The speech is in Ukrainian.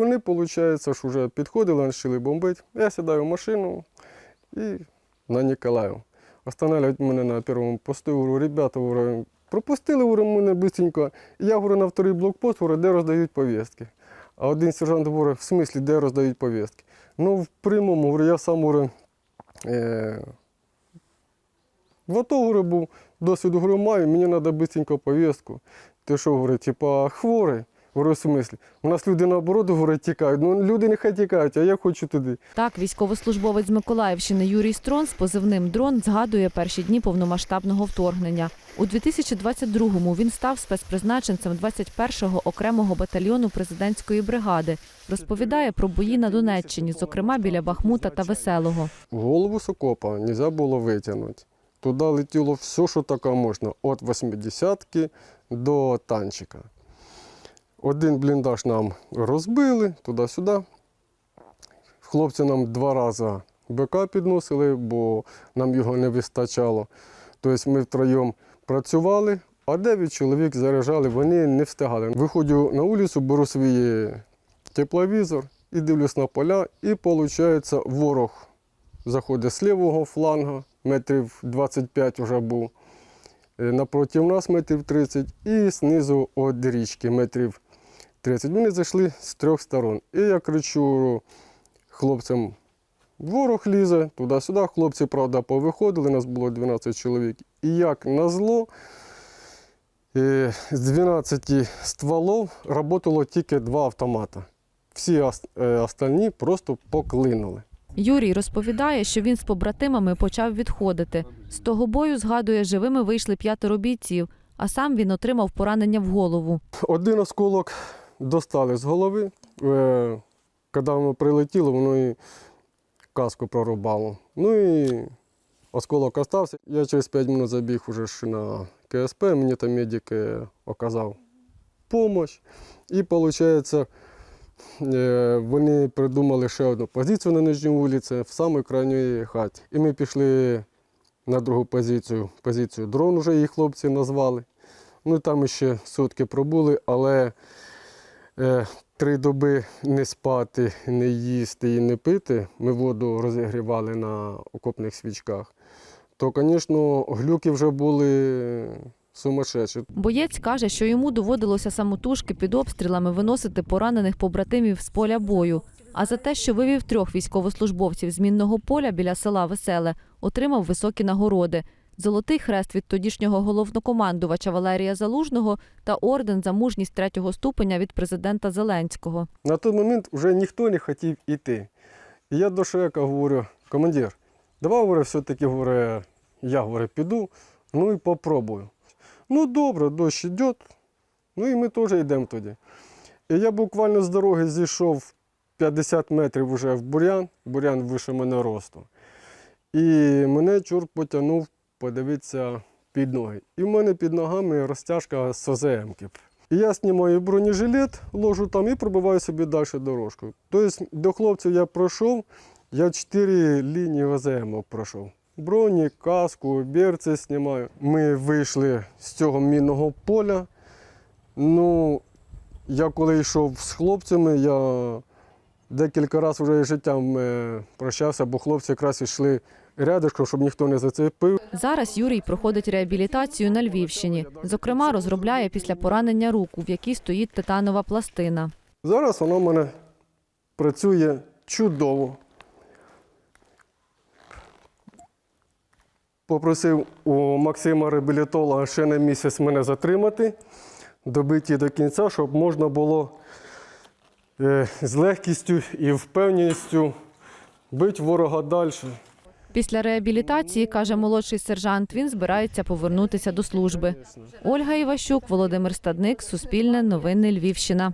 Вони, виходить, що вже підходили, почали бомбити. Я сідаю в машину і на Ніколаїв. Останавливають мене на першому посту, говорю, ребята, говорю, пропустили говорю, мене быстренько. Я говорю, на вторий блокпост, говорю, де роздають повістки. А один сержант говорить, в смислі, де роздають повістки? Ну, в прямому, говорю, я сам говорю, е, говорю, був, досвід говорю, маю, мені треба быстренько повістку. Ти що, говорю, типа, хворий? Говорю, в смислі? У нас люди наоборот говорять, тікають. Ну, люди нехай тікають, а я хочу туди. Так, військовослужбовець з Миколаївщини Юрій Строн з позивним дрон згадує перші дні повномасштабного вторгнення. У 2022-му він став спецпризначенцем 21-го окремого батальйону президентської бригади. Розповідає про бої на Донеччині, зокрема біля Бахмута та Веселого. Голову з окопа не можна було витягнути. Туди летіло все, що таке можна, від 80-ки до танчика. Один бліндаж нам розбили туди-сюди. Хлопці нам два рази БК підносили, бо нам його не вистачало. Тобто ми втроєм працювали, а 9 чоловік заряджали, вони не встигали. Виходжу на вулицю, беру свій тепловізор і дивлюсь на поля, і виходить, ворог заходить з лівого фланга, метрів 25 вже був. Е, Напроти нас метрів 30 і знизу від річки метрів 30. Вони зайшли з трьох сторон. І я кричу хлопцям, ворог лізе, туди-сюди. Хлопці, правда, повиходили, нас було 12 чоловік. І як назло, е, з 12 стволів працювало тільки два автомата. Всі е, просто поклинули. Юрій розповідає, що він з побратимами почав відходити. З того бою, згадує, живими вийшли п'ятеро бійців, а сам він отримав поранення в голову. Один осколок достали з голови. Е, Коли воно прилетіло, воно і каску прорубало. Ну і осколок остався. Я через 5 минут забіг уже на КСП, мені там медик е, оказав допомогу. І виходить, е, вони придумали ще одну позицію на нижній вулиці, в самій крайній хаті. І ми пішли на другу позицію. Позицію дрон вже її хлопці назвали. Ну там ще сутки пробули, але три доби не спати, не їсти і не пити. Ми воду розігрівали на окопних свічках. То, звісно, глюки вже були сумасшедші. Боєць каже, що йому доводилося самотужки під обстрілами виносити поранених побратимів з поля бою. А за те, що вивів трьох військовослужбовців з мінного поля біля села Веселе, отримав високі нагороди. Золотий хрест від тодішнього головнокомандувача Валерія Залужного та орден за мужність третього ступеня від президента Зеленського. На той момент вже ніхто не хотів йти. І я до Шрека говорю, командир, давай говорю, все-таки говорю, я говорю, піду, ну і попробую. Ну добре, дощ йде, ну і ми теж йдемо тоді. І я буквально з дороги зійшов 50 метрів вже в бурян, бурян вище мене росту. І мене чорт потягнув подивитися під ноги. І в мене під ногами розтяжка з ОЗМки. І я знімаю бронежилет, ложу там і пробиваю собі далі дорожку. Тобто до хлопців я пройшов, я чотири лінії ОЗМ пройшов. Броні, каску, берці знімаю. Ми вийшли з цього мінного поля. Ну, я коли йшов з хлопцями, я декілька разів вже життям е, прощався, бо хлопці якраз йшли рядышком, щоб ніхто не зацепив. Зараз Юрій проходить реабілітацію на Львівщині. Зокрема, розробляє після поранення руку, в якій стоїть титанова пластина. Зараз воно в мене працює чудово. Попросив у Максима реабілітолога ще на місяць мене затримати, добити до кінця, щоб можна було е, з легкістю і впевненістю бити ворога далі. Після реабілітації, каже молодший сержант, він збирається повернутися до служби. Ольга Іващук, Володимир Стадник, Суспільне, Новини Львівщина.